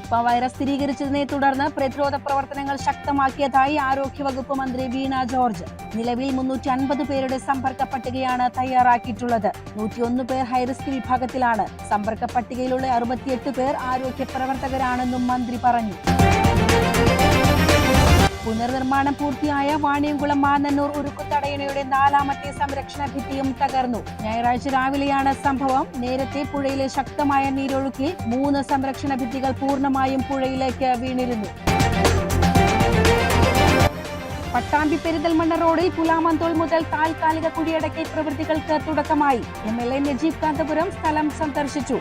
Nipah virus സ്ഥിരീകരിച്ചതിനെ തുടർന്ന് പ്രതിരോധ പ്രവർത്തനങ്ങൾ ശക്തമാക്കിയതായി ആരോഗ്യവകുപ്പ് മന്ത്രി വീണ ജോർജ്. നിലവിൽ മുന്നൂറ്റി അൻപത് പേരുടെ സമ്പർക്ക പട്ടികയാണ് തയ്യാറാക്കിയിട്ടുള്ളത്. നൂറ്റിയൊന്ന് പേർ ഹൈറിസ്ക് വിഭാഗത്തിലാണ്. സമ്പർക്ക പട്ടികയിലുള്ള അറുപത്തിയെട്ട് പേർ ആരോഗ്യ പ്രവർത്തകരാണെന്നും മന്ത്രി പറഞ്ഞു. പുനർനിർമ്മാണം പൂർത്തിയായ വാണിയംകുളം മാന്നന്നൂർ ഉരുക്കുത്തടയണയുടെ നാലാമത്തെ സംരക്ഷണ ഭിത്തിയും തകർന്നു. ഞായറാഴ്ച രാവിലെയാണ് സംഭവം. നേരത്തെ പുഴയിലെ ശക്തമായ നീരൊഴുക്കിൽ മൂന്ന് സംരക്ഷണ ഭിത്തികൾ പൂർണമായും പുഴയിലേക്ക് വീണിരുന്നു. പട്ടാമ്പി പെരിന്തൽമണ്ണ റോഡിൽ പുലാമന്തോൾ മുതൽ താൽക്കാലിക കുടിയടക്കൽ പ്രവൃത്തികൾക്ക് തുടക്കമായി. M L A Najeeb Kanthapuram സ്ഥലം സന്ദർശിച്ചു.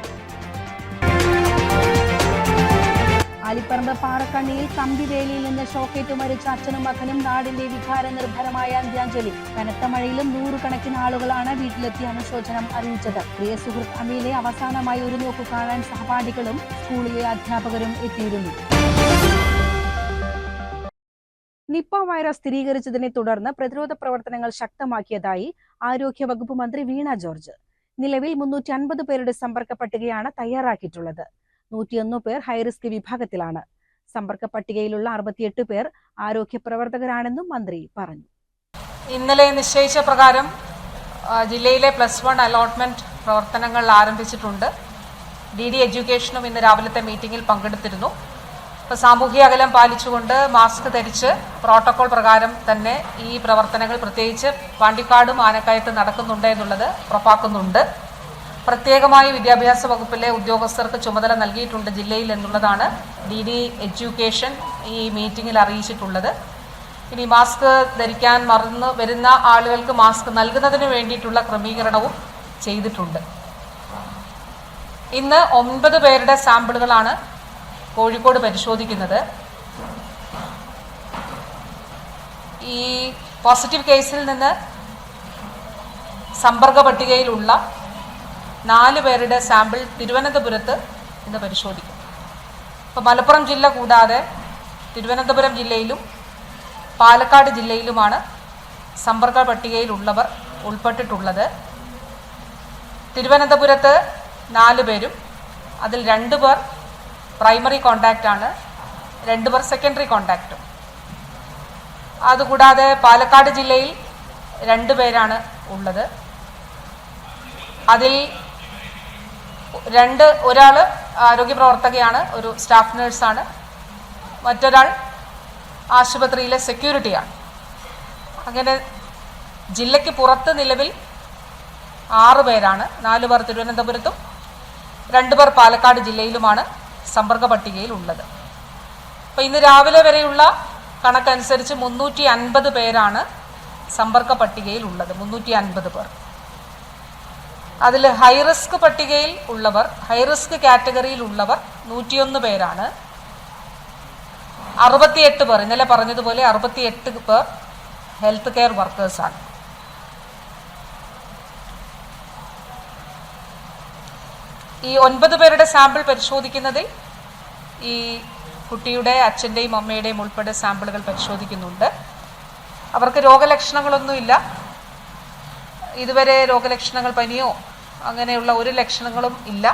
ആലിപ്പറമ്പ് പാറക്കണ്ണിയിൽ കമ്പിവേലിയിൽ നിന്ന് ഷോക്കേറ്റ് മരിച്ച അച്ഛനും മകനും നാടിന്റെ വികാര നിർഭരമായ അന്ത്യാഞ്ജലി. കനത്ത മഴയിലും നൂറുകണക്കിന് ആളുകളാണ് വീട്ടിലെത്തി അനുശോചനം അറിയിച്ചത്. പ്രിയ സുഹൃത്ത് അമീലെ അവസാനമായി ഒരു നോക്കു കാണാൻ സഹപാഠികളും സ്കൂളിലെ അധ്യാപകരും എത്തിയിരുന്നു. നിപ്പ വൈറസ് സ്ഥിരീകരിച്ചതിനെ തുടർന്ന് പ്രതിരോധ പ്രവർത്തനങ്ങൾ ശക്തമാക്കിയതായി ആരോഗ്യ വകുപ്പ് മന്ത്രി വീണ ജോർജ്. നിലവിൽ മുന്നൂറ്റി അൻപത് പേരുടെ സമ്പർക്ക പട്ടികയാണ് തയ്യാറാക്കിയിട്ടുള്ളത്. നൂറ്റിയൊന്ന് പേർ ഹൈറിസ്ക് വിഭാഗത്തിലാണ്. സമ്പർക്ക പട്ടികയിലുള്ള അറുപത്തിയെട്ട് പേർ ആരോഗ്യ പ്രവർത്തകരാണെന്നും മന്ത്രി പറഞ്ഞു. ഇന്നലെ നിശ്ചയിച്ച പ്രകാരം ജില്ലയിലെ പ്ലസ് വൺ അലോട്ട്മെന്റ് പ്രവർത്തനങ്ങൾ ആരംഭിച്ചിട്ടുണ്ട്. ഡി ഡി എഡ്യൂക്കേഷനും ഇന്ന് രാവിലത്തെ മീറ്റിംഗിൽ പങ്കെടുത്തിരുന്നു. ഇപ്പോൾ സാമൂഹിക അകലം പാലിച്ചുകൊണ്ട് മാസ്ക് ധരിച്ച് പ്രോട്ടോകോൾ പ്രകാരം തന്നെ ഈ പ്രവർത്തനങ്ങൾ പ്രത്യേകിച്ച് പാണ്ടിക്കാടും ആനക്കയത്ത് നടക്കുന്നുണ്ട് എന്നുള്ളത് ഉറപ്പാക്കുന്നുണ്ട്. പ്രത്യേകമായി വിദ്യാഭ്യാസ വകുപ്പിലെ ഉദ്യോഗസ്ഥർക്ക് ചുമതല നൽകിയിട്ടുണ്ട് ജില്ലയിൽ എന്നുള്ളതാണ് ഡി ഡി എഡ്യൂക്കേഷൻ ഈ മീറ്റിംഗിൽ അറിയിച്ചിട്ടുള്ളത്. ഇനി മാസ്ക് ധരിക്കാൻ മറന്ന് വരുന്ന ആളുകൾക്ക് മാസ്ക് നൽകുന്നതിന് വേണ്ടിയിട്ടുള്ള ക്രമീകരണവും ചെയ്തിട്ടുണ്ട്. ഇന്ന് ഒമ്പത് പേരുടെ സാമ്പിളുകളാണ് കോഴിക്കോട് പരിശോധിക്കുന്നത്. ഈ പോസിറ്റീവ് കേസിൽ നിന്ന് സമ്പർക്ക പട്ടികയിലുള്ള നാല് പേരുടെ സാമ്പിൾ തിരുവനന്തപുരത്ത് ഇന്ന് പരിശോധിക്കും. അപ്പോൾ മലപ്പുറം ജില്ല കൂടാതെ തിരുവനന്തപുരം ജില്ലയിലും പാലക്കാട് ജില്ലയിലുമാണ് സമ്പർക്ക പട്ടികയിലുള്ളവർ ഉൾപ്പെട്ടിട്ടുള്ളത്. തിരുവനന്തപുരത്ത് നാല് പേരും അതിൽ രണ്ട് പേർ പ്രൈമറി കോണ്ടാക്റ്റാണ് രണ്ട് പേർ സെക്കൻഡറി കോണ്ടാക്റ്റും അതുകൂടാതെ പാലക്കാട് ജില്ലയിൽ രണ്ട് പേരാണ് ഉള്ളത്. അതിൽ രണ്ട് ഒരാൾ ആരോഗ്യ പ്രവർത്തകയാണ് ഒരു സ്റ്റാഫ് നഴ്സാണ്. മറ്റൊരാൾ ആശുപത്രിയിലെ സെക്യൂരിറ്റിയാണ്. അങ്ങനെ ജില്ലയ്ക്ക് പുറത്ത് നിലവിൽ ആറ് പേരാണ്. നാല് പേർ തിരുവനന്തപുരത്തും രണ്ട് പേർ പാലക്കാട് ജില്ലയിലുമാണ് സമ്പർക്ക പട്ടികയിൽ ഉള്ളത് അപ്പോൾ ഇന്ന് രാവിലെ വരെയുള്ള കണക്കനുസരിച്ച് മുന്നൂറ്റി അൻപത് പേരാണ് സമ്പർക്ക പട്ടികയിൽ ഉള്ളത് മുന്നൂറ്റി അൻപത് പേർ. അതിൽ ഹൈറിസ്ക് പട്ടികയിൽ ഉള്ളവർ ഹൈറിസ്ക് കാറ്റഗറിയിൽ ഉള്ളവർ നൂറ്റിയൊന്ന് പേരാണ്. അറുപത്തിയെട്ട് പേർ ഇന്നലെ പറഞ്ഞതുപോലെ അറുപത്തിയെട്ട് പേർ ഹെൽത്ത് കെയർ വർക്കേഴ്സാണ് ഈ ഒൻപത് പേരുടെ സാമ്പിൾ പരിശോധിക്കുന്നതിൽ ഈ കുട്ടിയുടെ അച്ഛന്റെയും അമ്മയുടെയും ഉൾപ്പെടെ സാമ്പിളുകൾ പരിശോധിക്കുന്നുണ്ട്. അവർക്ക് രോഗലക്ഷണങ്ങളൊന്നുമില്ല. ഇതുവരെ രോഗലക്ഷണങ്ങൾ പനിയോ അങ്ങനെയുള്ള ഒരു ലക്ഷണങ്ങളും ഇല്ല.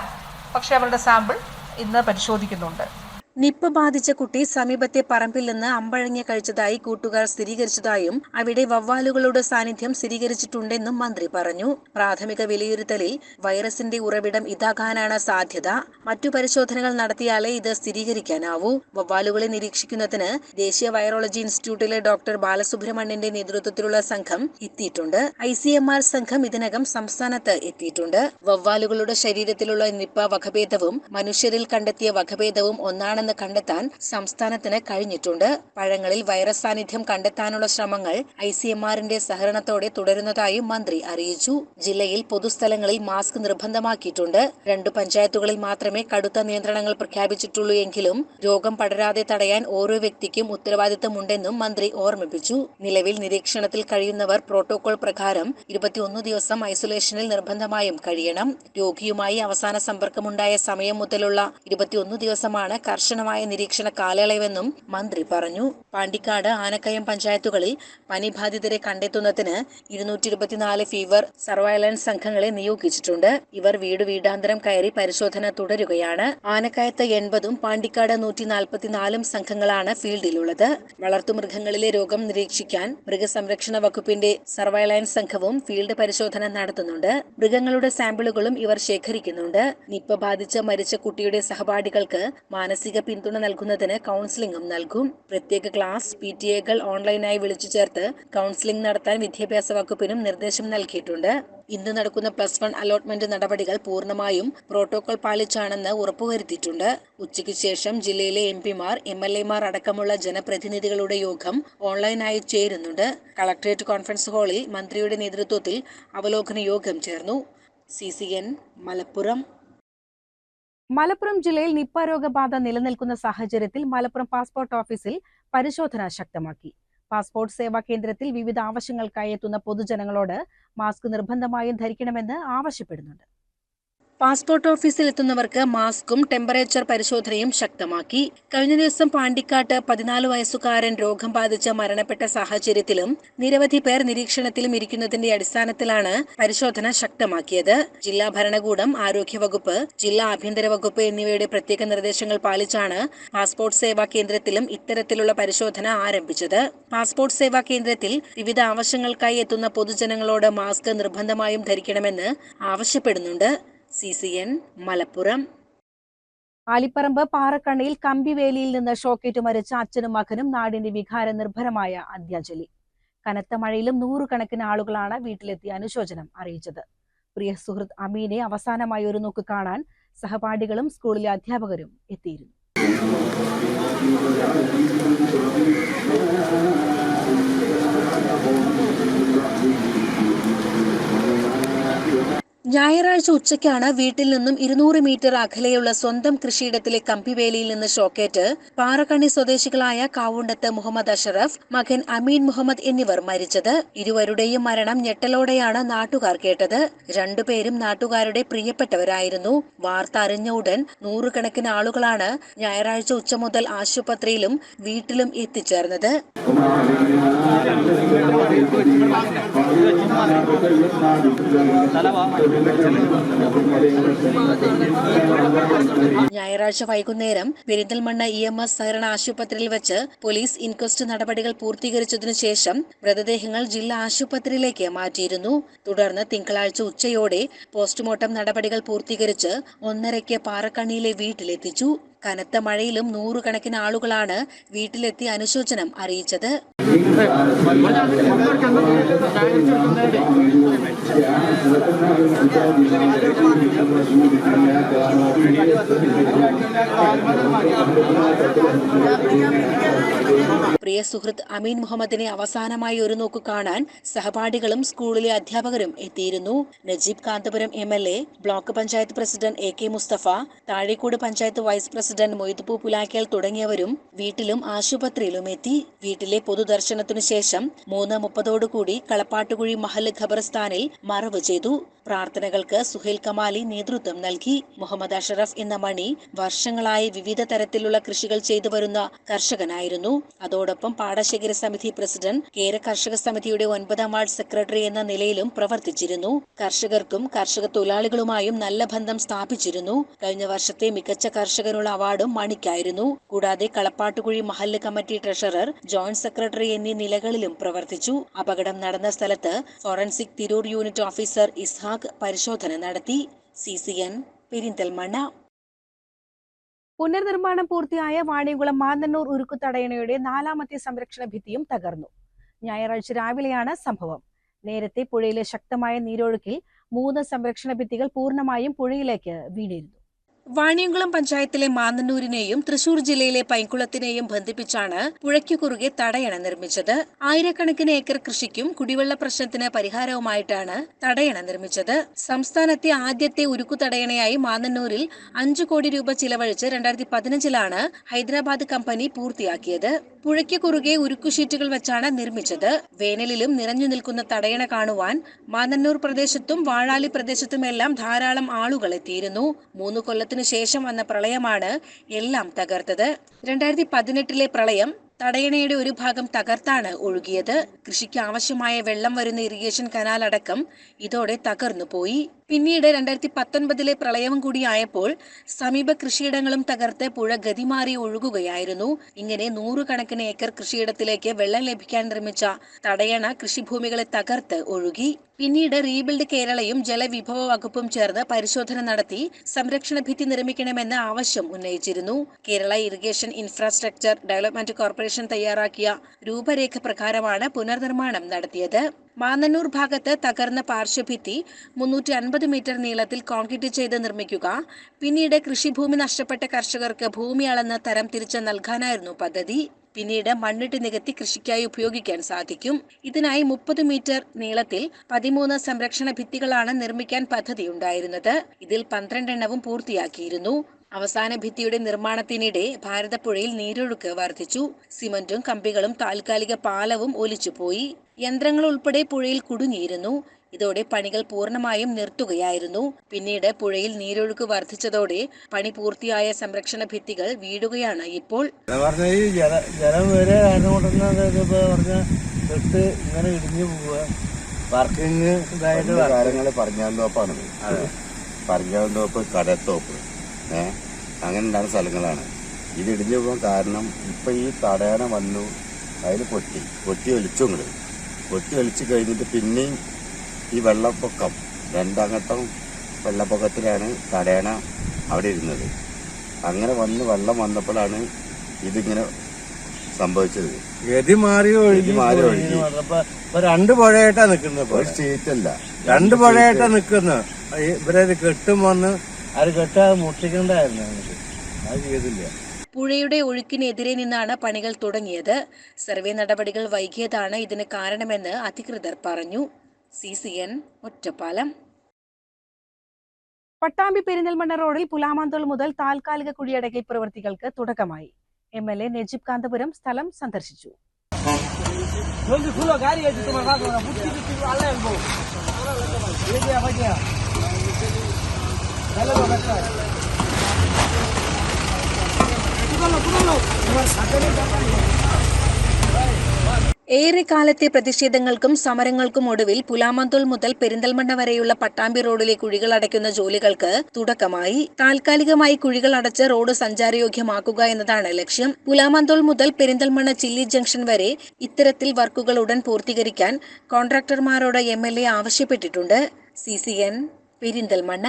പക്ഷേ അവരുടെ സാമ്പിൾ ഇന്ന് പരിശോധിക്കുന്നുണ്ട്. നിപ്പ ബാധിച്ച കുട്ടി സമീപത്തെ പറമ്പിൽ നിന്ന് അമ്പഴങ്ങ കഴിച്ചതായി കൂട്ടുകാർ സ്ഥിരീകരിച്ചതായും അവിടെ വവ്വാലുകളുടെ സാന്നിധ്യം സ്ഥിരീകരിച്ചിട്ടുണ്ടെന്നും മന്ത്രി പറഞ്ഞു. പ്രാഥമിക വിലയിരുത്തലിൽ വൈറസിന്റെ ഉറവിടം ഇതാകാനാണ് സാധ്യത. മറ്റു പരിശോധനകൾ നടത്തിയാലേ ഇത് സ്ഥിരീകരിക്കാനാവൂ. വവ്വാലുകളെ നിരീക്ഷിക്കുന്നതിന് ദേശീയ വൈറോളജി ഇൻസ്റ്റിറ്റ്യൂട്ടിലെ ഡോക്ടർ ബാലസുബ്രഹ്മണ്യന്റെ നേതൃത്വത്തിലുള്ള സംഘം എത്തിയിട്ടുണ്ട്. ഐ സി എം ആർ സംഘം ഇതിനകം സംസ്ഥാനത്ത് എത്തിയിട്ടുണ്ട്. വവ്വാലുകളുടെ ശരീരത്തിലുള്ള നിപ്പ വകഭേദവും മനുഷ്യരിൽ കണ്ടെത്തിയ വകഭേദവും ഒന്നാണെന്ന് പഴങ്ങളാണെന്ന് കണ്ടെത്താൻ സംസ്ഥാനത്തിന് കഴിഞ്ഞിട്ടുണ്ട്. പഴങ്ങളിൽ വൈറസ് സാന്നിധ്യം കണ്ടെത്താനുള്ള ശ്രമങ്ങൾ ഐ സി എം ആറിന്റെ സഹകരണത്തോടെ തുടരുന്നതായും മന്ത്രി അറിയിച്ചു. ജില്ലയിൽ പൊതുസ്ഥലങ്ങളിൽ മാസ്ക് നിർബന്ധമാക്കിയിട്ടുണ്ട്. രണ്ടു പഞ്ചായത്തുകളിൽ മാത്രമേ കടുത്ത നിയന്ത്രണങ്ങൾ പ്രഖ്യാപിച്ചിട്ടുള്ളൂ എങ്കിലും രോഗം പടരാതെ തടയാൻ ഓരോ വ്യക്തിക്കും ഉത്തരവാദിത്തമുണ്ടെന്നും മന്ത്രി ഓർമ്മിപ്പിച്ചു. നിലവിൽ നിരീക്ഷണത്തിൽ കഴിയുന്നവർ പ്രോട്ടോകോൾ പ്രകാരം ഇരുപത്തിയൊന്ന് ദിവസം ഐസൊലേഷനിൽ നിർബന്ധമായും കഴിയണം. രോഗിയുമായി അവസാന സമ്പർക്കമുണ്ടായ സമയം മുതലുള്ള ഇരുപത്തിയൊന്ന് ദിവസമാണ് കർശനമായ നിരീക്ഷണ കാലയളവെന്നും മന്ത്രി പറഞ്ഞു. പാണ്ടിക്കാട് ആനക്കയം പഞ്ചായത്തുകളിൽ പനിബാധിതരെ കണ്ടെത്തുന്നതിന് ഇരുന്നൂറ്റി ഇരുപത്തിനാല് ഫീവർ സർവൈലൻസ് സംഘങ്ങളെ നിയോഗിച്ചിട്ടുണ്ട്. ഇവർ വീട് വീടാന്തരം കയറി പരിശോധന തുടരുകയാണ്. ആനക്കയത്ത് എൺപതും പാണ്ടിക്കാട് നൂറ്റി നാൽപ്പത്തിനാലും സംഘങ്ങളാണ് ഫീൽഡിലുള്ളത്. വളർത്തുമൃഗങ്ങളിലെ രോഗം നിരീക്ഷിക്കാൻ മൃഗസംരക്ഷണ വകുപ്പിന്റെ സർവൈലൻസ് സംഘവും ഫീൽഡ് പരിശോധന നടത്തുന്നുണ്ട്. മൃഗങ്ങളുടെ സാമ്പിളുകളും ഇവർ ശേഖരിക്കുന്നുണ്ട്. നിപ്പ ബാധിച്ച മരിച്ച കുട്ടിയുടെ സഹപാഠികൾക്ക് മാനസിക പിന്തുണ നൽകുന്നതിന് കൗൺസിലിംഗും നൽകും. പ്രത്യേക ക്ലാസ് പി ടി എകൾ ഓൺലൈനായി വിളിച്ചു ചേർത്ത് കൗൺസിലിംഗ് നടത്താൻ വിദ്യാഭ്യാസ വകുപ്പിനും നിർദ്ദേശം നൽകിയിട്ടുണ്ട്. ഇന്ന് നടക്കുന്ന പ്ലസ് വൺ അലോട്ട്മെന്റ് നടപടികൾ പൂർണമായും പ്രോട്ടോകോൾ പാലിച്ചാണെന്ന് ഉറപ്പുവരുത്തിയിട്ടുണ്ട്. ഉച്ചയ്ക്ക് ശേഷം ജില്ലയിലെ എം പിമാർ എം എൽ എമാർ അടക്കമുള്ള ജനപ്രതിനിധികളുടെ യോഗം ഓൺലൈനായി ചേരുന്നുണ്ട്. കളക്ടറേറ്റ് കോൺഫറൻസ് ഹാളിൽ മന്ത്രിയുടെ നേതൃത്വത്തിൽ അവലോകന യോഗം ചേർന്നു. C C N Malappuram Malappuram ജില്ലയിൽ നിപ്പ രോഗബാധ നിലനിൽക്കുന്ന സാഹചര്യത്തിൽ മലപ്പുറം പാസ്പോർട്ട് ഓഫീസിൽ പരിശോധന ശക്തമാക്കി. പാസ്പോർട്ട് സേവാ കേന്ദ്രത്തിൽ വിവിധ ആവശ്യങ്ങൾക്കായി എത്തുന്ന പൊതുജനങ്ങളോട് മാസ്ക് നിർബന്ധമായും ധരിക്കണമെന്ന് ആവശ്യപ്പെടുന്നുണ്ട്. പാസ്പോർട്ട് ഓഫീസിൽ എത്തുന്നവർക്ക് മാസ്കും ടെമ്പറേച്ചർ പരിശോധനയും ശക്തമാക്കി. കഴിഞ്ഞ ദിവസം പാണ്ടിക്കാട്ട് പതിനാല് വയസ്സുകാരൻ രോഗം ബാധിച്ച് മരണപ്പെട്ട സാഹചര്യത്തിലും നിരവധി പേർ നിരീക്ഷണത്തിലും ഇരിക്കുന്നതിന്റെ അടിസ്ഥാനത്തിലാണ് പരിശോധന ശക്തമാക്കിയത്. ജില്ലാ ഭരണകൂടം ആരോഗ്യവകുപ്പ് ജില്ലാ ആഭ്യന്തര വകുപ്പ് എന്നിവയുടെ പ്രത്യേക നിർദ്ദേശങ്ങൾ പാലിച്ചാണ് പാസ്പോർട്ട് സേവാ കേന്ദ്രത്തിലും ഇത്തരത്തിലുള്ള പരിശോധന ആരംഭിച്ചത്. പാസ്പോർട്ട് സേവാ കേന്ദ്രത്തിൽ വിവിധ ആവശ്യങ്ങൾക്കായി എത്തുന്ന പൊതുജനങ്ങളോട് മാസ്ക് നിർബന്ധമായും ധരിക്കണമെന്ന് ആവശ്യപ്പെടുന്നുണ്ട്. C C N Malappuram. Alipparamba പാറക്കണ്ണയിൽ കമ്പിവേലിയിൽ നിന്ന് ഷോക്കേറ്റ് മരിച്ച അച്ഛനും മകനും നാടിന്റെ വികാര നിർഭരമായ അന്ത്യാഞ്ജലി. കനത്ത മഴയിലും നൂറുകണക്കിന് ആളുകളാണ് വീട്ടിലെത്തി അനുശോചനം അറിയിച്ചത്. പ്രിയ സുഹൃത്ത് അമീനെ അവസാനമായി ഒരു നോക്ക് കാണാൻ സഹപാഠികളും സ്കൂളിലെ അധ്യാപകരും എത്തിയിരുന്നു. ഞായറാഴ്ച ഉച്ചയ്ക്കാണ് വീട്ടിൽ നിന്നും ഇരുന്നൂറ് മീറ്റർ അകലെയുള്ള സ്വന്തം കൃഷിയിടത്തിലെ കമ്പിവേലിയിൽ നിന്ന് ഷോക്കേറ്റ് പാറക്കണ്ണി സ്വദേശികളായ കാവുണ്ടത്ത് മുഹമ്മദ് അഷറഫ് മകൻ അമീൻ മുഹമ്മദ് എന്നിവർ മരിച്ചത്. ഇരുവരുടെയും മരണം ഞെട്ടലോടെയാണ് നാട്ടുകാർ കേട്ടത്. രണ്ടുപേരും നാട്ടുകാരുടെ പ്രിയപ്പെട്ടവരായിരുന്നു. വാർത്ത അറിഞ്ഞ ഉടൻ നൂറുകണക്കിന് ആളുകളാണ് ഞായറാഴ്ച ഉച്ച മുതൽ ആശുപത്രിയിലും വീട്ടിലും എത്തിച്ചേർന്നത്. ഞായറാഴ്ച വൈകുന്നേരം പെരിന്തൽമണ്ണ ഇ എം എസ് സഹകരണ ആശുപത്രിയിൽ വെച്ച് പോലീസ് ഇൻക്വസ്റ്റ് നടപടികൾ പൂർത്തീകരിച്ചതിനു ശേഷം മൃതദേഹങ്ങൾ ജില്ലാ ആശുപത്രിയിലേക്ക് മാറ്റിയിരുന്നു. തുടർന്ന് തിങ്കളാഴ്ച ഉച്ചയോടെ പോസ്റ്റ്മോർട്ടം നടപടികൾ പൂർത്തീകരിച്ച് ഒന്നരയ്ക്ക് പാറക്കണ്ണിയിലെ വീട്ടിലെത്തിച്ചു. കനത്ത മഴയിലും നൂറുകണക്കിന് ആളുകളാണ് വീട്ടിലെത്തി അനുശോചനം അറിയിച്ചത്. പ്രിയ സുഹൃത്ത് അമീൻ മുഹമ്മദിനെ അവസാനമായി ഒരു നോക്കു കാണാൻ സഹപാഠികളും സ്കൂളിലെ അധ്യാപകരും എത്തിയിരുന്നു. Najeeb Kanthapuram M block panchayat president A K Mustafa Thazhekode panchayat vice president മൊയ്തുപു Pulakkal തുടങ്ങിയവരും വീട്ടിലും ആശുപത്രിയിലും എത്തി വീട്ടിലെ പൊതുദർശനത്തിനു ശേഷം മൂന്ന് മുപ്പതോടുകൂടി കളപ്പാട്ടുകുഴി മഹൽ ഖബർസ്ഥാനിൽ മറവ് ചെയ്തു. പ്രാർത്ഥനകൾക്ക് സുഹേൽ കമാലി നേതൃത്വം നൽകി. മുഹമ്മദ് അഷറഫ് എന്ന മണി വർഷങ്ങളായി വിവിധ തരത്തിലുള്ള കൃഷികൾ ചെയ്തു വരുന്ന കർഷകനായിരുന്നു. അതോടൊപ്പം പാടശേഖര സമിതി പ്രസിഡന്റ് കേര കർഷക സമിതിയുടെ ഒൻപതാം വാർഡ് സെക്രട്ടറി എന്ന നിലയിലും പ്രവർത്തിച്ചിരുന്നു. കർഷകർക്കും കർഷക തൊഴിലാളികളുമായും നല്ല ബന്ധം സ്ഥാപിച്ചിരുന്നു. കഴിഞ്ഞ വർഷത്തെ മികച്ച കർഷകനുള്ള അവാർഡും മണിക്കായിരുന്നു. കൂടാതെ കളപ്പാട്ടുകുഴി മഹല്ല് കമ്മിറ്റി ട്രഷറർ ജോയിന്റ് സെക്രട്ടറി എന്നീ നിലകളിലും പ്രവർത്തിച്ചു. അപകടം നടന്ന സ്ഥലത്ത് forensic Tirur unit officer Ishaq പരിശോധന നടത്തി. C C N Perinthalmanna. പുനർനിർമ്മാണം പൂർത്തിയായ വാണിയകുളം മാന്നന്നൂർ ഉരുക്കുതടയണയുടെ നാലാമത്തെ സംരക്ഷണ ഭിത്തിയും തകർന്നു. ഞായറാഴ്ച രാവിലെയാണ് സംഭവം. നേരത്തെ പുഴയിലെ ശക്തമായ നീരൊഴുക്കിൽ മൂന്ന് സംരക്ഷണ ഭിത്തികൾ പൂർണമായും പുഴയിലേക്ക് വീണിരുന്നു. വാണിയംകുളം പഞ്ചായത്തിലെ മാന്നന്നൂരിനെയും തൃശൂർ ജില്ലയിലെ പൈങ്കുളത്തിനെയും ബന്ധിപ്പിച്ചാണ് പുഴയ്ക്കു കുറുകെ തടയണ നിർമ്മിച്ചത്. ആയിരക്കണക്കിന് ഏക്കർ കൃഷിക്കും കുടിവെള്ള പ്രശ്നത്തിന് പരിഹാരവുമായിട്ടാണ് തടയണ നിർമ്മിച്ചത്. സംസ്ഥാനത്തെ ആദ്യത്തെ ഉരുക്കു തടയണയായി മാന്നന്നൂരിൽ അഞ്ചു കോടി രൂപ ചിലവഴിച്ച് രണ്ടായിരത്തി പതിനഞ്ചിലാണ് ഹൈദരാബാദ് കമ്പനി പൂർത്തിയാക്കിയത്. പുഴയ്ക്ക് കുറുകെ ഉരുക്കുഷീറ്റുകൾ വെച്ചാണ് നിർമ്മിച്ചത്. വേനലിലും നിറഞ്ഞു നിൽക്കുന്ന തടയണ കാണുവാൻ മാനന്നൂർ പ്രദേശത്തും വാഴാലി പ്രദേശത്തുമെല്ലാം ധാരാളം ആളുകൾ എത്തിയിരുന്നു. മൂന്ന് കൊല്ലത്തിനു ശേഷം വന്ന പ്രളയമാണ് എല്ലാം തകർത്തത്. രണ്ടായിരത്തി പതിനെട്ടിലെ പ്രളയം തടയണയുടെ ഒരു ഭാഗം തകർത്താണ് ഒഴുകിയത്. കൃഷിക്ക് ആവശ്യമായ വെള്ളം വരുന്ന ഇറിഗേഷൻ കനാൽ അടക്കം ഇതോടെ തകർന്നു പോയി. പിന്നീട് രണ്ടായിരത്തി പത്തൊൻപതിലെ പ്രളയവും കൂടിയായപ്പോൾ സമീപ കൃഷിയിടങ്ങളും തകർത്ത് പുഴ ഗതിമാറി ഒഴുകുകയായിരുന്നു. ഇങ്ങനെ നൂറുകണക്കിന് ഏക്കർ കൃഷിയിടത്തിലേക്ക് വെള്ളം ലഭിക്കാൻ നിർമ്മിച്ച തടയണ കൃഷിഭൂമികളെ തകർത്ത് ഒഴുകി. പിന്നീട് റീബിൽഡ് കേരളയും ജലവിഭവ വകുപ്പും ചേർന്ന് പരിശോധന നടത്തി സംരക്ഷണ ഭിത്തി നിർമ്മിക്കണമെന്ന് ആവശ്യം ഉന്നയിച്ചിരുന്നു. Kerala irrigation infrastructure development corporation തയ്യാറാക്കിയ രൂപരേഖ പ്രകാരമാണ് പുനർനിർമ്മാണം നടത്തിയത്. മാന്നന്നൂർ ഭാഗത്ത് തകർന്ന പാർശ്വഭിത്തി മുന്നൂറ്റി അൻപത് മീറ്റർ നീളത്തിൽ കോൺക്രീറ്റ് ചെയ്ത് നിർമ്മിക്കുക. പിന്നീട് കൃഷിഭൂമി നഷ്ടപ്പെട്ട കർഷകർക്ക് ഭൂമി അളന്ന് തരം തിരിച്ച് നൽകാനായിരുന്നു പദ്ധതി. പിന്നീട് മണ്ണിട്ട് നികത്തി കൃഷിക്കായി ഉപയോഗിക്കാൻ സാധിക്കും. ഇതിനായി മുപ്പത് മീറ്റർ നീളത്തിൽ പതിമൂന്ന് സംരക്ഷണ ഭിത്തികളാണ് നിർമ്മിക്കാൻ പദ്ധതിയുണ്ടായിരുന്നത് ഇതിൽ പന്ത്രണ്ടെണ്ണവും പൂർത്തിയാക്കിയിരുന്നു. അവസാന ഭിത്തിയുടെ നിർമ്മാണത്തിനിടെ ഭാരതപ്പുഴയിൽ നീരൊഴുക്ക് വർദ്ധിച്ചു. സിമന്റും കമ്പികളും താൽക്കാലിക പാലവും ഒലിച്ചുപോയി. യന്ത്രങ്ങൾ ഉൾപ്പെടെ പുഴയിൽ കുടുങ്ങിയിരുന്നു. ഇതോടെ പണികൾ പൂർണമായും നിർത്തുകയായിരുന്നു. പിന്നീട് പുഴയിൽ നീരൊഴുക്ക് വർദ്ധിച്ചതോടെ പണി പൂർത്തിയായ സംരക്ഷണ ഭിത്തികൾ വീഴുകയാണ് ഇപ്പോൾ. ജല വരെ ഇങ്ങനെ ഇടിഞ്ഞു പോവുക. വർക്കിങ് ഇതായിട്ട് കാലങ്ങൾ പറഞ്ഞാന്തോപ്പാണ് പറഞ്ഞാന്തോപ്പ് കടത്തോപ്പ്. ഏ? അങ്ങനെ ഉണ്ടാകുന്ന സ്ഥലങ്ങളാണ്. ഇത് ഇടിഞ്ഞു പോകാൻ കാരണം ഇപ്പൊ ഈ തടയണ വന്നു അതിൽ പൊട്ടി. പൊട്ടി ഒലിച്ചു കൊണ്ട് പൊട്ടി ഒലിച്ചു കഴിഞ്ഞിട്ട് പിന്നെയും ഈ വെള്ളപ്പൊക്കം രണ്ടാം ഘട്ടം വെള്ളപ്പൊക്കത്തിലാണ് തടയണ അവിടെ ഇരുന്നത്. അങ്ങനെ വന്ന് വെള്ളം വന്നപ്പോഴാണ് ഇതിങ്ങനെ സംഭവിച്ചത്. ഗതി മാറി ഒഴുകി മാറി ഒഴുകി. രണ്ട് പുഴയായിട്ടാ നിക്കുന്നത് ഇപ്പൊ ഒരു സ്റ്റേറ്റല്ല. രണ്ട് പുഴയായിട്ടാ നിക്കുന്നത് ഇവരെ കെട്ടും വന്ന് അത് കെട്ടാ മുട്ടിക്കണ്ടായിരുന്നു അത് ചെയ്തില്ല. പുഴയുടെ ഒഴുക്കിനെതിരെ നിന്നാണ് പണികൾ തുടങ്ങിയത്. സർവേ നടപടികൾ വൈകിയതാണ് ഇതിന് കാരണമെന്ന് അധികൃതർ പറഞ്ഞു. C C N Ottapalam. Pattambi Perinthalmanna റോഡിൽ പുലാമാന്തോൾ മുതൽ താൽക്കാലിക കുഴിയടക്കൽ പ്രവൃത്തികൾക്ക് തുടക്കമായി. M L A Najeeb Kanthapuram സ്ഥലം സന്ദർശിച്ചു. ഏറെക്കാലത്തെ പ്രതിഷേധങ്ങൾക്കും സമരങ്ങൾക്കും ഒടുവിൽ പുലാമന്തോൾ മുതൽ പെരിന്തൽമണ്ണ വരെയുള്ള പട്ടാമ്പി റോഡിലെ കുഴികൾ അടയ്ക്കുന്ന ജോലികൾക്ക് തുടക്കമായി. താൽക്കാലികമായി കുഴികൾ അടച്ച് റോഡ് സഞ്ചാരയോഗ്യമാക്കുക എന്നതാണ് ലക്ഷ്യം. പുലാമന്തോൾ മുതൽ പെരിന്തൽമണ്ണ ചില്ലി ജംഗ്ഷൻ വരെ ഇത്തരത്തിൽ വർക്കുകൾ ഉടൻ പൂർത്തീകരിക്കാൻ കോൺട്രാക്ടർമാരോട് എം എൽ എ ആവശ്യപ്പെട്ടിട്ടുണ്ട്. C C N Perinthalmanna.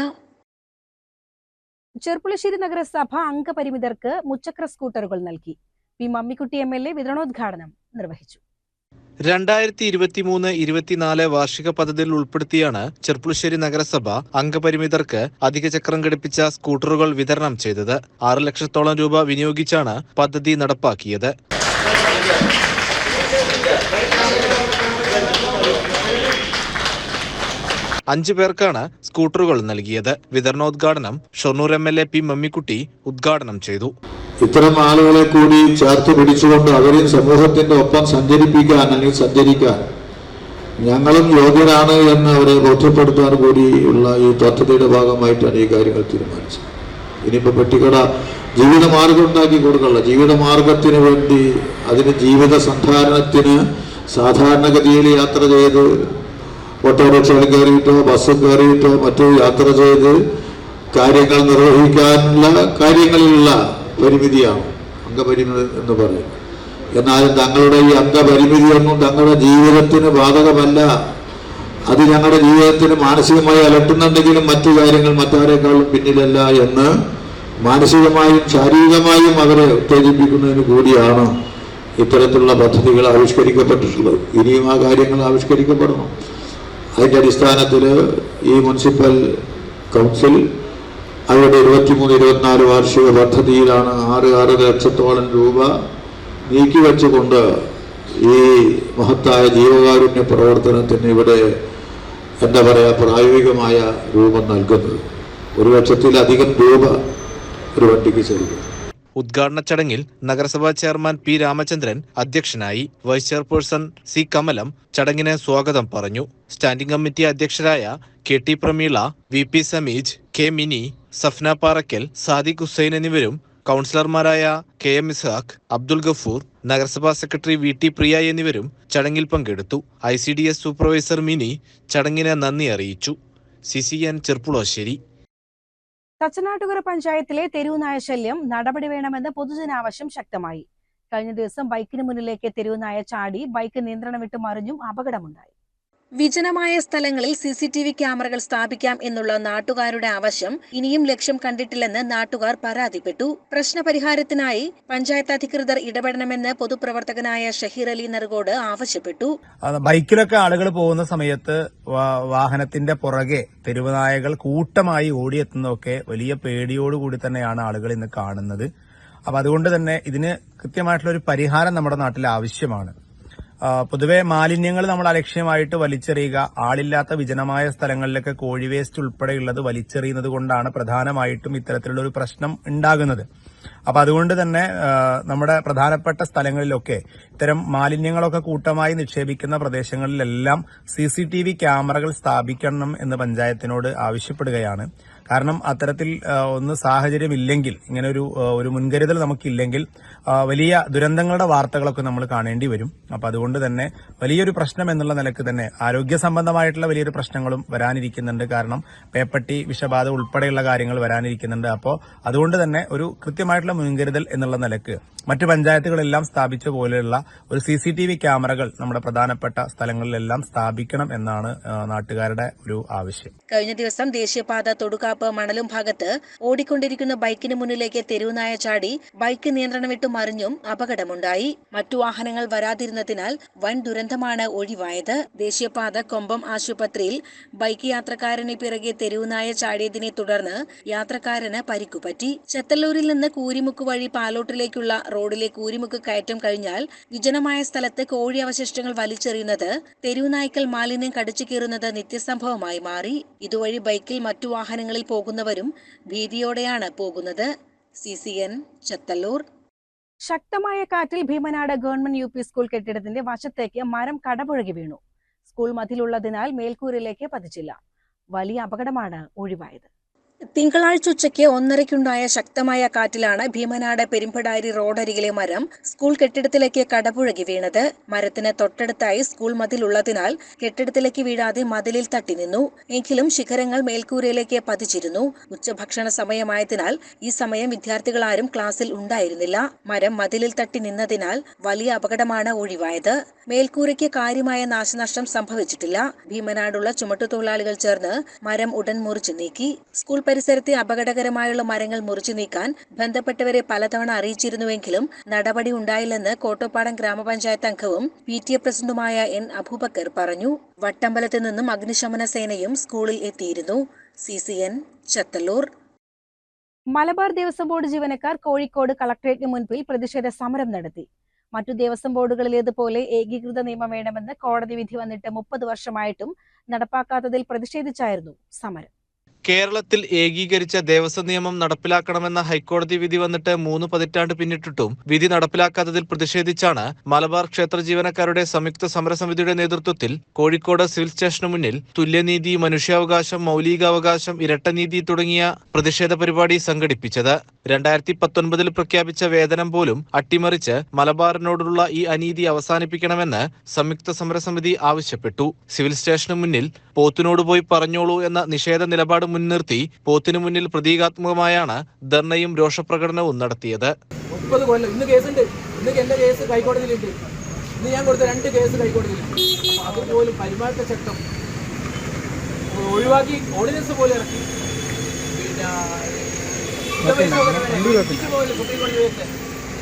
Cherpulassery നഗരസഭ അംഗപരിമിതർക്ക് മുച്ചക്ര സ്കൂട്ടറുകൾ നൽകി. P Mammikutty M L A വിതരണോദ്ഘാടനം നിർവഹിച്ചു. രണ്ടായിരത്തി ഇരുപത്തിമൂന്ന് ഇരുപത്തിനാല് വാർഷിക പദ്ധതിയിൽ ഉൾപ്പെടുത്തിയാണ് ചെർപ്പുളശ്ശേരി നഗരസഭ അംഗപരിമിതർക്ക് അധിക ചക്രം ഘടിപ്പിച്ച സ്കൂട്ടറുകൾ വിതരണം ചെയ്തത്. ആറ് ലക്ഷത്തോളം രൂപ വിനിയോഗിച്ചാണ് പദ്ധതി നടപ്പാക്കിയത്. അഞ്ചു പേർക്കാണ് സ്കൂട്ടറുകൾ നൽകിയത്. വിതരണോദ്ഘാടനം Shoranur M L A P Mammikutty ഉദ്ഘാടനം ചെയ്തു. ഇത്തരം ആളുകളെ കൂടി ചേർത്ത് പിടിച്ചുകൊണ്ട് അവരെയും സമൂഹത്തിന്റെ ഒപ്പം സഞ്ചരിപ്പിക്കാൻ അല്ലെങ്കിൽ സഞ്ചരിക്കാൻ ഞങ്ങളും യോഗ്യരാണ് എന്ന് അവരെ ബോധ്യപ്പെടുത്താൻ കൂടിയുള്ള ഈ പദ്ധതിയുടെ ഭാഗമായിട്ടാണ് ഈ കാര്യങ്ങൾ തീരുമാനിച്ചത് ഇനിയിപ്പോൾ പെട്ടിക്കട ജീവിതമാർഗം ഉണ്ടാക്കി കൊടുക്കല്ല ജീവിതമാർഗത്തിന് വേണ്ടി അതിന് ജീവിത സന്ധാരണത്തിന് സാധാരണഗതിയിൽ യാത്ര ചെയ്ത് ഓട്ടോറിക്ഷയിൽ കയറിയിട്ടോ ബസ്സിൽ കയറിയിട്ടോ മറ്റോ യാത്ര ചെയ്ത് കാര്യങ്ങൾ നിർവഹിക്കാനുള്ള കാര്യങ്ങളിലുള്ള പരിമിതിയാണ് അംഗപരിമിതി എന്ന് പറയും. എന്നാലും തങ്ങളുടെ ഈ അംഗപരിമിതിയൊന്നും തങ്ങളുടെ ജീവിതത്തിന് ബാധകമല്ല. അത് ഞങ്ങളുടെ ജീവിതത്തിന് മാനസികമായി അലട്ടുന്നുണ്ടെങ്കിലും മറ്റു കാര്യങ്ങൾ മറ്റാരെക്കാളും പിന്നിലല്ല എന്ന് മാനസികമായും ശാരീരികമായും അവരെ ഉത്തേജിപ്പിക്കുന്നതിന് കൂടിയാണ് ഇത്തരത്തിലുള്ള പദ്ധതികൾ ആവിഷ്കരിക്കപ്പെട്ടിട്ടുള്ളത്. ഇനിയും ആ കാര്യങ്ങൾ ആവിഷ്കരിക്കപ്പെടണം. അതിന്റെ അടിസ്ഥാനത്തിൽ ഈ മുനിസിപ്പൽ കൗൺസിൽ അവരുടെ ഇരുപത്തിമൂന്ന് ഇരുപത്തിനാല് വാർഷിക പദ്ധതിയിലാണ് ആറ് ആറ് ലക്ഷത്തോളം രൂപ നീക്കിവെച്ചുകൊണ്ട് ഈ മഹത്തായ ജീവകാരുണ്യ പ്രവർത്തനത്തിന് ഇവിടെ എന്താ പറയുക പ്രായോഗികമായ രൂപം നൽകുന്നത്. ഒരു ലക്ഷത്തിലധികം രൂപ ഒരു വണ്ടിക്ക് ചെലവ്. ഉദ്ഘാടന ചടങ്ങിൽ നഗരസഭാ ചെയർമാൻ പി രാമചന്ദ്രൻ അധ്യക്ഷനായി വൈസ് ചെയർപേഴ്സൺ സി കമലം ചടങ്ങിന് സ്വാഗതം പറഞ്ഞു. Standing committee അധ്യക്ഷരായ K T Prameela V P Sameej K Mini Safna Parakkal Sadiq Hussain എന്നിവരും കൗൺസിലർമാരായ കെ എം ഇസ്ഹാഖ് അബ്ദുൽ ഗഫൂർ നഗരസഭാ സെക്രട്ടറി വി ടി പ്രിയ എന്നിവരും ചടങ്ങിൽ പങ്കെടുത്തു. I C D S supervisor Mini ചടങ്ങിന് നന്ദി അറിയിച്ചു. C C N Cherpulassery. Thachanattukara പഞ്ചായത്തിലെ തെരുവുനായ ശല്യം നടപടി വേണമെന്ന് പൊതുജനാവശ്യം ശക്തമായി. കഴിഞ്ഞ ദിവസം ബൈക്കിന് മുന്നിലേക്ക് തെരുവുനായ ചാടി ബൈക്ക് നിയന്ത്രണം വിട്ട് മറിഞ്ഞും അപകടമുണ്ടായി. വിജനമായ സ്ഥലങ്ങളിൽ സി സി ടി വി ക്യാമറകൾ സ്ഥാപിക്കാം എന്നുള്ള നാട്ടുകാരുടെ ആവശ്യം ഇനിയും ലക്ഷ്യം കണ്ടിട്ടില്ലെന്ന് നാട്ടുകാർ പരാതിപ്പെട്ടു. പ്രശ്നപരിഹാരത്തിനായി പഞ്ചായത്ത് അധികൃതർ ഇടപെടണമെന്ന് പൊതുപ്രവർത്തകനായ ഷഹീർ അലി നെറുകോട് ആവശ്യപ്പെട്ടു. ബൈക്കിലൊക്കെ ആളുകൾ പോകുന്ന സമയത്ത് വാഹനത്തിന്റെ പുറകെ തെരുവുനായകൾ കൂട്ടമായി ഓടിയെത്തുന്നതൊക്കെ വലിയ പേടിയോടുകൂടി തന്നെയാണ് ആളുകൾ ഇന്ന് കാണുന്നത്. അപ്പൊ അതുകൊണ്ട് തന്നെ ഇതിന് കൃത്യമായിട്ടുള്ള ഒരു പരിഹാരം നമ്മുടെ നാട്ടിൽ ആവശ്യമാണ്. പൊതുവെ മാലിന്യങ്ങൾ നമ്മൾ അലക്ഷ്യമായിട്ട് വലിച്ചെറിയുക. ആളില്ലാത്ത വിജനമായ സ്ഥലങ്ങളിലൊക്കെ കോഴി വേസ്റ്റ് ഉൾപ്പെടെയുള്ളത് വലിച്ചെറിയുന്നത് കൊണ്ടാണ് പ്രധാനമായിട്ടും ഇത്തരത്തിലുള്ള ഒരു പ്രശ്നം ഉണ്ടാകുന്നത്. അപ്പൊ അതുകൊണ്ട് തന്നെ നമ്മുടെ പ്രധാനപ്പെട്ട സ്ഥലങ്ങളിലൊക്കെ ഇത്തരം മാലിന്യങ്ങളൊക്കെ കൂട്ടമായി നിക്ഷേപിക്കുന്ന പ്രദേശങ്ങളിലെല്ലാം സി സി ടി വി ക്യാമറകൾ സ്ഥാപിക്കണം എന്ന് പഞ്ചായത്തിനോട് ആവശ്യപ്പെടുകയാണ്. കാരണം അത്തരത്തിൽ ഒന്ന് സാഹചര്യമില്ലെങ്കിൽ ഇങ്ങനെ ഒരു ഒരു മുൻകരുതൽ നമുക്കില്ലെങ്കിൽ വലിയ ദുരന്തങ്ങളുടെ വാർത്തകളൊക്കെ നമ്മൾ കാണേണ്ടി വരും. അപ്പൊ അതുകൊണ്ട് തന്നെ വലിയൊരു പ്രശ്നം എന്നുള്ള നിലയ്ക്ക് തന്നെ ആരോഗ്യ സംബന്ധമായിട്ടുള്ള വലിയൊരു പ്രശ്നങ്ങളും വരാനിരിക്കുന്നുണ്ട്. കാരണം പേപ്പട്ടി വിഷബാധ ഉൾപ്പെടെയുള്ള കാര്യങ്ങൾ വരാനിരിക്കുന്നുണ്ട്. അപ്പോൾ അതുകൊണ്ട് തന്നെ ഒരു കൃത്യമായിട്ടുള്ള മുൻകരുതൽ എന്നുള്ള നിലയ്ക്ക് മറ്റ് പഞ്ചായത്തുകളെല്ലാം സ്ഥാപിച്ച പോലെയുള്ള ഒരു സി സി ടി വി ക്യാമറകൾ നമ്മുടെ പ്രധാനപ്പെട്ട സ്ഥലങ്ങളിലെല്ലാം സ്ഥാപിക്കണം എന്നാണ് നാട്ടുകാരുടെ ഒരു ആവശ്യം. കഴിഞ്ഞ ദിവസം ദേശീയപാത തൊടുകാപ്പ് മണലും ഭാഗത്ത് ഓടിക്കൊണ്ടിരിക്കുന്ന ബൈക്കിന് മുന്നിലേക്ക് തെരുവുനായ ചാടി ബൈക്ക് നിയന്ത്രണം വിട്ടു മറിഞ്ഞും അപകടമുണ്ടായി. മറ്റു വാഹനങ്ങൾ വരാതിരുന്നതിനാൽ വൻ ദുരന്തമാണ് ഒഴിവായത്. ദേശീയപാത കൊമ്പം ആശുപത്രിയിൽ ബൈക്ക് യാത്രക്കാരന് പിറകെ തെരുവുനായ ചാടിയതിനെ തുടർന്ന് യാത്രക്കാരന് പരിക്കുപറ്റി ചെത്തല്ലൂരിൽ നിന്ന് കൂരിമുക്ക് വഴി പാലോട്ടിലേക്കുള്ള റോഡിലെ കൂരിമുക്ക് കയറ്റം കഴിഞ്ഞാൽ വിജനമായ സ്ഥലത്ത് കോഴി അവശിഷ്ടങ്ങൾ വലിച്ചെറിയുന്നത് തെരുവുനായ്ക്കൾ മാലിന്യം കടിച്ചു കീറുന്നത് നിത്യസംഭവമായി മാറി. ഇതുവഴി ബൈക്കിൽ മറ്റു വാഹനങ്ങളിൽ പോകുന്നവരും ഭീതിയോടെയാണ് പോകുന്നത്. C C N Chethallur. ശക്തമായ കാറ്റിൽ Bheemanad government U P school കെട്ടിടത്തിന്റെ വശത്തേക്ക് മരം കടപുഴകി വീണു. സ്കൂൾ മതിലുള്ളതിനാൽ മേൽക്കൂരയിലേക്ക് പതിച്ചില്ല. വലിയ അപകടമാണ് ഒഴിവായത്. തിങ്കളാഴ്ച ഉച്ചയ്ക്ക് ഒന്നരയ്ക്കുണ്ടായ ശക്തമായ കാറ്റിലാണ് ഭീമനാട് പെരുമ്പടാരി റോഡരികിലെ മരം സ്കൂൾ കെട്ടിടത്തിലേക്ക് കടപുഴകി വീണത്. മരത്തിന് തൊട്ടടുത്തായി സ്കൂൾ മതിൽ ഉള്ളതിനാൽ കെട്ടിടത്തിലേക്ക് വീഴാതെ മതിലിൽ തട്ടി നിന്നു. എങ്കിലും ശിഖരങ്ങൾ മേൽക്കൂരയിലേക്ക് പതിച്ചിരുന്നു. ഉച്ചഭക്ഷണ സമയമായതിനാൽ ഈ സമയം വിദ്യാർത്ഥികൾ ആരും ക്ലാസ്സിൽ ഉണ്ടായിരുന്നില്ല. മരം മതിലിൽ തട്ടി നിന്നതിനാൽ വലിയ അപകടമാണ് ഒഴിവായത്. മേൽക്കൂരയ്ക്ക് കാര്യമായ നാശനഷ്ടം സംഭവിച്ചിട്ടില്ല. ഭീമനാടുള്ള ചുമട്ടുതൊഴിലാളികൾ ചേർന്ന് മരം ഉടൻ മുറിച്ചു നീക്കി. സ്കൂൾ പരിസരത്തെ അപകടകരമായുള്ള മരങ്ങൾ മുറിച്ചു നീക്കാൻ ബന്ധപ്പെട്ടവരെ പലതവണ അറിയിച്ചിരുന്നുവെങ്കിലും നടപടി ഉണ്ടായില്ലെന്ന് കോട്ടപ്പാടം ഗ്രാമപഞ്ചായത്ത് അംഗവും പി ടി എ പ്രസിഡന്റുമായ എൻ അബൂബക്കർ പറഞ്ഞു. വട്ടമ്പലത്ത് നിന്നും അഗ്നിശമന സേനയും സ്കൂളിൽ എത്തിയിരുന്നു. C C N Chathallur. Malabar Devaswom board ജീവനക്കാർ കോഴിക്കോട് കളക്ടറേറ്റിന് മുൻപിൽ പ്രതിഷേധ സമരം നടത്തി. മറ്റു ദേവസ്വം ബോർഡുകളിലേതുപോലെ ഏകീകൃത നിയമം വേണമെന്ന് കോടതി വിധി വന്നിട്ട് മുപ്പത് വർഷമായിട്ടും നടപ്പാക്കാത്തതിൽ പ്രതിഷേധിച്ചായിരുന്നു സമരം. കേരളത്തിൽ ഏകീകരിച്ച ദേവസ്വം നിയമം നടപ്പിലാക്കണമെന്ന ഹൈക്കോടതി വിധി വന്നിട്ട് മൂന്ന് പതിറ്റാണ്ട് പിന്നിട്ടിട്ടും വിധി നടപ്പിലാക്കാത്തതിൽ പ്രതിഷേധിച്ചാണ് മലബാർ ക്ഷേത്ര ജീവനക്കാരുടെ സംയുക്ത സമരസമിതിയുടെ നേതൃത്വത്തിൽ കോഴിക്കോട് സിവിൽ സ്റ്റേഷന് മുന്നിൽ തുല്യനീതി മനുഷ്യാവകാശം മൗലികാവകാശം ഇരട്ടനീതി തുടങ്ങിയ പ്രതിഷേധ പരിപാടി സംഘടിപ്പിച്ചത്. രണ്ടായിരത്തി പത്തൊൻപതിൽ പ്രഖ്യാപിച്ച വേതനം പോലും അട്ടിമറിച്ച് മലബാറിനോടുള്ള ഈ അനീതി അവസാനിപ്പിക്കണമെന്ന് സംയുക്ത സമരസമിതി ആവശ്യപ്പെട്ടു. സിവിൽ സ്റ്റേഷന് മുന്നിൽ പോത്തിനോട് പോയി പറഞ്ഞോളൂ എന്ന നിഷേധ നിലപാട് മുൻനിർത്തി പോത്തിനു മുന്നിൽ പ്രതീകാത്മകമായാണ് ധർണയും രോഷപ്രകടനവും നടത്തിയത്. മുപ്പത് കൊല്ലം. ഇന്ന് കേസുണ്ട്. ഇന്ന് എന്റെ കേസ് ഹൈക്കോടതിയിലുണ്ട്. ഇന്ന് ഞാൻ കൊടുത്ത രണ്ട് കേസ് അതുപോലും ഒഴിവാക്കി ഓർഡിനൻസ് പോലെ ഇറക്കി. പിന്നെ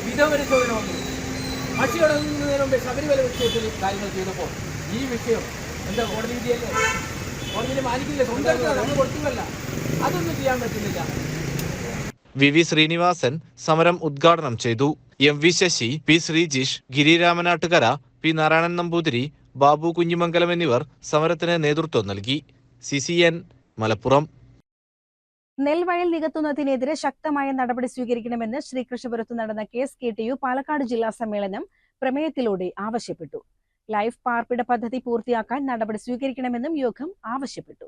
വിധപരിശോധന വന്നു. തുടങ്ങുന്നതിന് മുമ്പേ ശബരിമല വിഷയത്തിൽ കാര്യങ്ങൾ ചെയ്തപ്പോൾ ഈ വിഷയം എന്താ കോടതി വിധിയല്ലേ? കോടതിയിൽ മാനിക്കില്ല സ്വന്തം നമ്മൾ അതൊന്നും ചെയ്യാൻ പറ്റുന്നില്ല. വി വി ശ്രീനിവാസൻ സമരം ഉദ്ഘാടനം ചെയ്തു. M V Sasi P Sreejish ഗിരിരാമനാട്ടുകര P Narayanan Namboothiri Babu Kunhimangalam എന്നിവർ സമരത്തിന് നേതൃത്വം നൽകി. C C N Malappuram. നെൽവയൽ നികത്തുന്നതിനെതിരെ ശക്തമായ നടപടി സ്വീകരിക്കണമെന്ന് ശ്രീകൃഷ്ണപുരത്ത് നടന്ന K S K T U Palakkad ജില്ലാ സമ്മേളനം പ്രമേയത്തിലൂടെ ആവശ്യപ്പെട്ടു. ലൈഫ് പാർപ്പിട പദ്ധതി പൂർത്തിയാക്കാൻ നടപടി സ്വീകരിക്കണമെന്നും യോഗം ആവശ്യപ്പെട്ടു.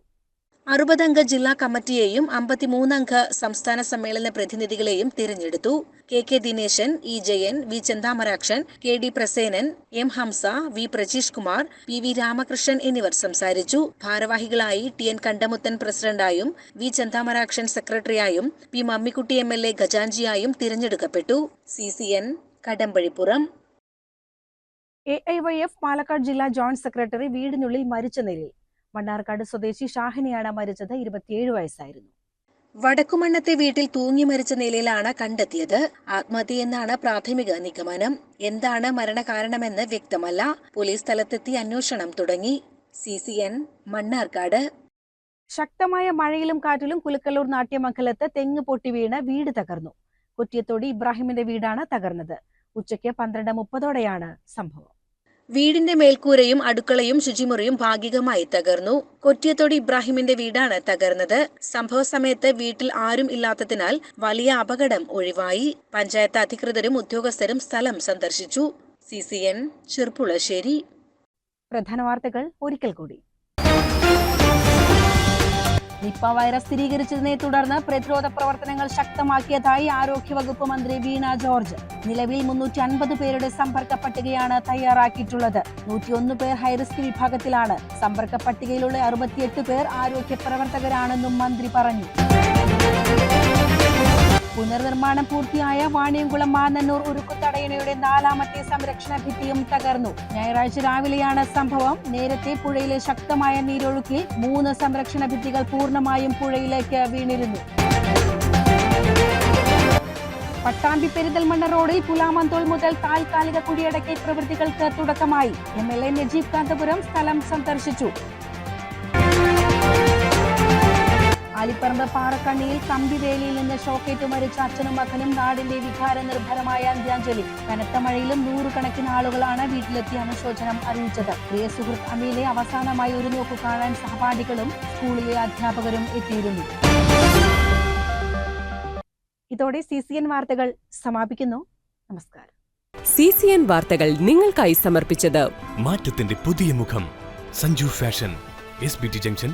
അറുപതംഗ ജില്ലാ കമ്മിറ്റിയെയും അമ്പത്തിമൂന്നംഗ സംസ്ഥാന സമ്മേളന പ്രതിനിധികളെയും തിരഞ്ഞെടുത്തു. K K Dineshan E Jayan V Chanthamarakshan K D Prasenan M Hamsa V Prajeesh Kumar P V Ramakrishnan എന്നിവർ സംസാരിച്ചു. ഭാരവാഹികളായി ടി എൻ കണ്ടമുത്തൻ പ്രസിഡന്റായും V Chanthamarakshan സെക്രട്ടറിയായും P Mammikutty M L A ഖജാൻജിയായും തിരഞ്ഞെടുക്കപ്പെട്ടു. C C N Kadambazhippuram. A I Y F Palakkad ജില്ലാ joint secretary വീടിനുള്ളിൽ മരിച്ച നിലയിൽ. മണ്ണാർക്കാട് സ്വദേശി ഷാഹിനെയാണ് മരിച്ചത്. ഇരുപത്തിയേഴ് വയസ്സായിരുന്നു. വടക്കുമണ്ണത്തെ വീട്ടിൽ തൂങ്ങി മരിച്ച നിലയിലാണ് കണ്ടെത്തിയത്. ആത്മഹത്യയെന്നാണ് പ്രാഥമിക നിഗമനം. എന്താണ് മരണകാരണമെന്ന് വ്യക്തമല്ല. പോലീസ് സ്ഥലത്തെത്തി അന്വേഷണം തുടങ്ങി. C C N Mannarkkad. ശക്തമായ മഴയിലും കാറ്റിലും കുലുക്കല്ലൂർ നാട്യമംഗലത്ത് തെങ്ങ് പൊട്ടി വീണ് വീട് തകർന്നു. കുറ്റിയത്തോടി ഇബ്രാഹിമിന്റെ വീടാണ് തകർന്നത്. ഉച്ചയ്ക്ക് പന്ത്രണ്ട് മുപ്പതോടെയാണ് സംഭവം. വീടിന്റെ മേൽക്കൂരയും അടുക്കളയും ശുചിമുറിയും ഭാഗികമായി തകർന്നു. കൊറ്റിയത്തോട് ഇബ്രാഹിമിന്റെ വീടാണ് തകർന്നത്. സംഭവ സമയത്ത് വീട്ടിൽ ആരും ഇല്ലാത്തതിനാൽ വലിയ അപകടം ഒഴിവായി. പഞ്ചായത്ത് അധികൃതരും ഉദ്യോഗസ്ഥരും സ്ഥലം സന്ദർശിച്ചു. C C N Cherpulassery. പ്രധാന വാർത്തകൾ ഒരിക്കൽ കൂടി. നിപ്പ വൈറസ് സ്ഥിരീകരിച്ചതിനെ തുടർന്ന് പ്രതിരോധ പ്രവർത്തനങ്ങൾ ശക്തമാക്കിയതായി ആരോഗ്യവകുപ്പ് മന്ത്രി വീണ ജോർജ്. നിലവിൽ മുന്നൂറ്റി അൻപത് പേരുടെ സമ്പർക്ക പട്ടികയാണ് തയ്യാറാക്കിയിട്ടുള്ളത്. നൂറ്റിയൊന്ന് പേർ ഹൈറിസ്ക് വിഭാഗത്തിലാണ്. സമ്പർക്ക പട്ടികയിലുള്ള അറുപത്തിയെട്ട് പേർ ആരോഗ്യ പ്രവർത്തകരാണെന്നും മന്ത്രി പറഞ്ഞു. പുനർനിർമ്മാണം പൂർത്തിയായ വാണിയംകുളം മാന്നന്നൂർ ഉരുക്കുത്തടയണയുടെ നാലാമത്തെ സംരക്ഷണ ഭിത്തിയും തകർന്നു. ഞായറാഴ്ച രാവിലെയാണ് സംഭവം. നേരത്തെ പുഴയിലെ ശക്തമായ നീരൊഴുക്കിൽ മൂന്ന് സംരക്ഷണ ഭിത്തികൾ പൂർണമായും പുഴയിലേക്ക് വീണിരുന്നു. പട്ടാമ്പി പെരിന്തൽമണ്ണ റോഡിൽ പുലാമന്തോൾ മുതൽ താൽക്കാലിക കുടിയടക്കൽ പ്രവൃത്തികൾക്ക് തുടക്കമായി. M L A Najeeb Kanthapuram സ്ഥലം സന്ദർശിച്ചു. ആലിപ്പറമ്പ് പാറക്കണ്ണിയിൽ കമ്പിവേലിയിൽ നിന്ന് ഷോക്കേറ്റ് മരിച്ച അച്ഛനും മകനും നാടിന്റെ വികാര നിർഭരമായ അന്ത്യാഞ്ജലി. കനത്ത മഴയിലും നൂറുകണക്കിന് ആളുകളാണ് വീട്ടിലെത്തി അനുശോചനം അറിയിച്ചത്. പ്രിയ സുഹൃത്ത് അമീലെ അവസാനമായി ഒരു നോക്ക് കാണാൻ സഹപാഠികളും സ്കൂളിലെ അധ്യാപകരും എത്തിയിരുന്നു. ഇതോടെ സി സി എൻ വാർത്തകൾ സമാപിക്കുന്നു. നമസ്കാരം. സി സി എൻ വാർത്തകൾ നിങ്ങൾക്കായി സമർപ്പിച്ചത് മാറ്റത്തിന്റെ പുതിയ മുഖം Sanju fashion S B T junction